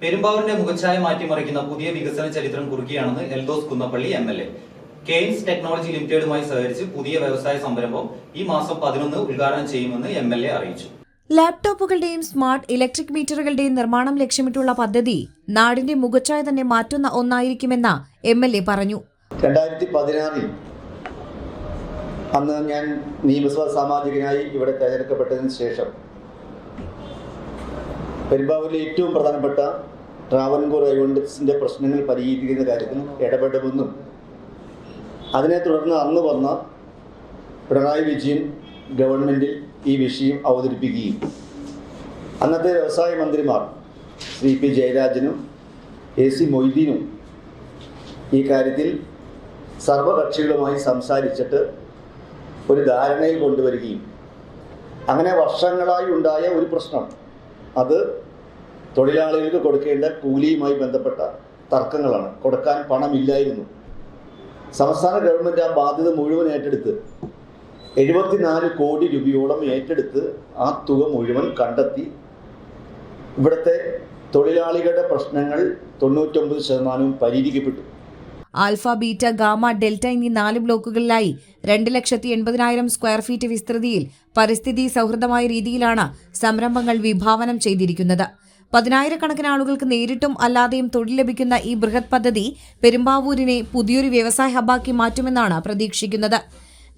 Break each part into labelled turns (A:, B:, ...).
A: പെരുമ്പാവൂരിന്റെ മുഖച്ഛായ മാറ്റിമറിക്കുന്ന പുതിയ വികസന ചരിത്രം കുറുക്കിയാണെന്ന് Eldhose Kunnappilly M L A. Kaynes technology ലിമിറ്റഡുമായി സഹകരിച്ച് പുതിയ വ്യവസായ സംരംഭം ഈ മാസം പതിനൊന്ന് ഉദ്ഘാടനം ചെയ്യുമെന്ന് എം എൽ എ അറിയിച്ചു.
B: ലാപ്ടോപ്പുകളുടെയും സ്മാർട്ട് ഇലക്ട്രിക് മീറ്ററുകളുടെയും നിർമ്മാണം ലക്ഷ്യമിട്ടുള്ള പദ്ധതി നാടിന്റെ മുഖച്ഛായ തന്നെ മാറ്റുന്ന ഒന്നായിരിക്കുമെന്ന് എം എൽ എ പറഞ്ഞു.
C: രണ്ടായിരത്തി പതിനാറിൽ അന്ന് ഞാൻ നിയമസഭാ സാമാജികനായി ഇവിടെ തെരഞ്ഞെടുക്കപ്പെട്ടതിന് ശേഷം പെരുമ്പാവൂരിലെ ഏറ്റവും പ്രധാനപ്പെട്ട ട്രാവൻകൂർ റൈവണ്ടസിന്റെ പ്രശ്നങ്ങൾ പരിഹരിക്കുന്ന കാര്യത്തിൽ ഇടപെടുമെന്നും അതിനെ തുടർന്ന് അന്ന് വന്ന പിണറായി വിജയൻ ഗവൺമെന്റിൽ ഈ വിഷയം അവതരിപ്പിക്കുകയും അന്നത്തെ വ്യവസായ മന്ത്രിമാർ ശ്രീ പി ജയരാജനും എ സി മൊയ്തീനും ഈ കാര്യത്തിൽ സർവകക്ഷികളുമായി സംസാരിച്ചിട്ട് ഒരു ധാരണയിൽ കൊണ്ടുവരികയും അങ്ങനെ വർഷങ്ങളായി ഉണ്ടായ ഒരു പ്രശ്നം അത് തൊഴിലാളികൾക്ക് കൊടുക്കേണ്ട കൂലിയുമായി ബന്ധപ്പെട്ട തർക്കങ്ങളാണ്. കൊടുക്കാൻ പണമില്ലായിരുന്നു. സംസ്ഥാന ഗവൺമെന്റ് ആ ബാധ്യത മുഴുവൻ ഏറ്റെടുത്ത് എഴുപത്തിനാല് കോടി രൂപയോളം ഏറ്റെടുത്ത് ആ തുക മുഴുവൻ കണ്ടെത്തി. ഇവിടുത്തെ തൊഴിലാളികളുടെ പ്രശ്നങ്ങൾ തൊണ്ണൂറ്റൊമ്പത് ശതമാനവും പരിഹരിക്കപ്പെട്ടു.
B: ആൽഫ ബീറ്റ ഗാമ ഡെൽറ്റ എന്നീ നാല് ബ്ലോക്കുകളിലായി രണ്ട് ലക്ഷത്തി എൺപതിനായിരം സ്ക്വയർ ഫീറ്റ് വിസ്തൃതിയിൽ പരിസ്ഥിതി സൗഹൃദമായ രീതിയിലാണ് സംരംഭങ്ങൾ വിഭാവനം ചെയ്തിരിക്കുന്നത്. പതിനായിരക്കണക്കിന് ആളുകൾക്ക് നേരിട്ടും അല്ലാതെയും തൊഴിൽ ലഭിക്കുന്ന ഈ ബൃഹത് പദ്ധതി പെരുമ്പാവൂരിനെ പുതിയൊരു വ്യവസായ ഹബ്ബാക്കി മാറ്റുമെന്നാണ് പ്രതീക്ഷിക്കുന്നത്.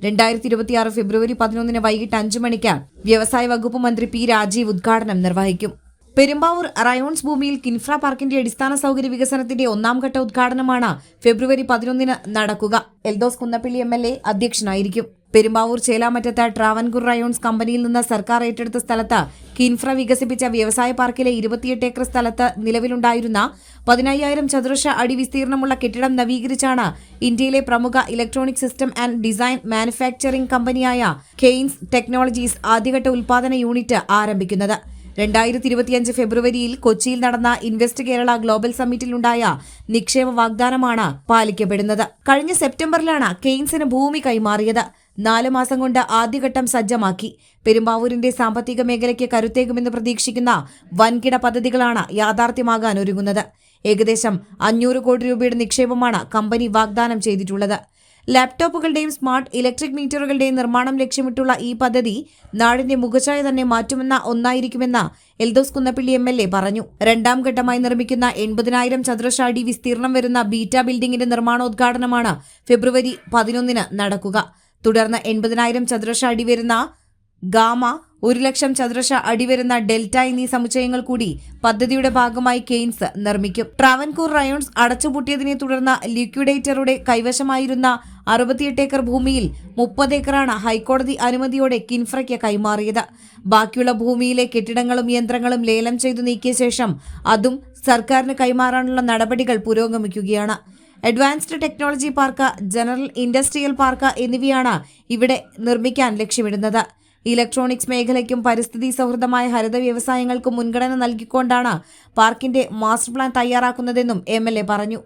B: രണ്ടായിരത്തി ഇരുപത്തിയാറ് ഫെബ്രുവരി പതിനൊന്നിന് വൈകിട്ട് അഞ്ചു മണിക്ക് വ്യവസായ വകുപ്പ് മന്ത്രി പി രാജീവ് ഉദ്ഘാടനം നിർവഹിക്കും. പെരുമ്പാവൂർ റയോൺസ് ഭൂമിയിൽ കിൻഫ്ര പാർക്കിന്റെ അടിസ്ഥാന സൗകര്യ വികസനത്തിന്റെ ഒന്നാം ഘട്ട ഉദ്ഘാടനമാണ് ഫെബ്രുവരി പതിനൊന്നിന് നടക്കുക. Eldhose Kunnappilly M L A അധ്യക്ഷനായിരിക്കും. പെരുമ്പാവൂർ ചേലാമറ്റത്ത് ട്രാവൻകൂർ റയോൺസ് കമ്പനിയിൽ നിന്ന് സർക്കാർ ഏറ്റെടുത്ത സ്ഥലത്ത് കിൻഫ്ര വികസിപ്പിച്ച വ്യവസായ പാർക്കിലെ ഇരുപത്തിയെട്ട് ഏക്കർ സ്ഥലത്ത് നിലവിലുണ്ടായിരുന്ന പതിനയ്യായിരം ചതുരശ്ര അടി വിസ്തീർണമുള്ള കെട്ടിടം നവീകരിച്ചാണ് ഇന്ത്യയിലെ പ്രമുഖ electronic system and design manufacturing കമ്പനിയായ കെയ്ൻസ് ടെക്നോളജീസ് ആദ്യഘട്ട ഉൽപാദന യൂണിറ്റ് ആരംഭിക്കുന്നത്. രണ്ടായിരത്തി ഇരുപത്തിയഞ്ച് ഫെബ്രുവരിയിൽ കൊച്ചിയിൽ നടന്ന ഇൻവെസ്റ്റ് കേരള ഗ്ലോബൽ സമ്മിറ്റിലുണ്ടായ നിക്ഷേപ വാഗ്ദാനമാണ് പാലിക്കപ്പെടുന്നത്. കഴിഞ്ഞ സെപ്റ്റംബറിലാണ് കെയ്ൻസിന് ഭൂമി കൈമാറിയത്. നാല് മാസം കൊണ്ട് ആദ്യഘട്ടം സജ്ജമാക്കി. പെരുമ്പാവൂരിന്റെ സാമ്പത്തിക മേഖലയ്ക്ക് കരുത്തേകുമെന്ന് പ്രതീക്ഷിക്കുന്ന വൻകിട പദ്ധതികളാണ് യാഥാർത്ഥ്യമാകാൻ ഒരുങ്ങുന്നത്. ഏകദേശം അഞ്ഞൂറ് കോടി രൂപയുടെ നിക്ഷേപമാണ് കമ്പനി വാഗ്ദാനം ചെയ്തിട്ടുള്ളത്. ലാപ്ടോപ്പുകളുടെയും സ്മാർട്ട് ഇലക്ട്രിക് മീറ്ററുകളുടെയും നിർമ്മാണം ലക്ഷ്യമിട്ടുള്ള ഈ പദ്ധതി നാടിന്റെ മുഖച്ഛായ തന്നെ മാറ്റുമെന്ന ഒന്നായിരിക്കുമെന്ന് Eldhose Kunnappilly M L A പറഞ്ഞു. രണ്ടാം ഘട്ടമായി നിർമ്മിക്കുന്ന എൺപതിനായിരം ചതുരശ്ര അടി വിസ്തീർണം വരുന്ന ബീറ്റ ബിൽഡിംഗിന്റെ നിർമ്മാണോദ്ഘാടനമാണ് ഫെബ്രുവരി പതിനൊന്നിന് നടക്കുക. തുടർന്ന് എൺപതിനായിരം ചതുരശ്ര അടി വരുന്ന ഗാമ ഒരു ലക്ഷം ചതുരശ്ര അടി വരുന്ന ഡെൽറ്റ എന്നീ സമുച്ചയങ്ങൾ കൂടി പദ്ധതിയുടെ ഭാഗമായി കെയ്ൻസ് നിർമ്മിക്കും. ട്രാവൻകൂർ റയോൺസ് അടച്ചുപൂട്ടിയതിനെ തുടർന്ന് ലിക്വിഡേറ്ററുടെ കൈവശമായിരുന്ന അറുപത്തിയെട്ട് ഏക്കർ ഭൂമിയിൽ മുപ്പത് ഏക്കറാണ് ഹൈക്കോടതി അനുമതിയോടെ കിൻഫ്രയ്ക്ക് കൈമാറിയത്. ബാക്കിയുള്ള ഭൂമിയിലെ കെട്ടിടങ്ങളും യന്ത്രങ്ങളും ലേലം ചെയ്തു നീക്കിയ ശേഷം അതും സർക്കാരിന് കൈമാറാനുള്ള നടപടികൾ പുരോഗമിക്കുകയാണ്. Advanced technology park general industrial park എന്നിവയാണ് ഇവിടെ നിർമ്മിക്കാൻ ലക്ഷ്യമിടുന്നത്. ഇലക്ട്രോണിക്സ് മേഖലയ്ക്കും പരിസ്ഥിതി സൗഹൃദമായ ഹരിത വ്യവസായങ്ങൾക്കും മുൻഗണന നൽകിക്കൊണ്ടാണ് പാർക്കിന്റെ മാസ്റ്റർ പ്ലാൻ തയ്യാറാക്കുന്നതെന്നും എം പറഞ്ഞു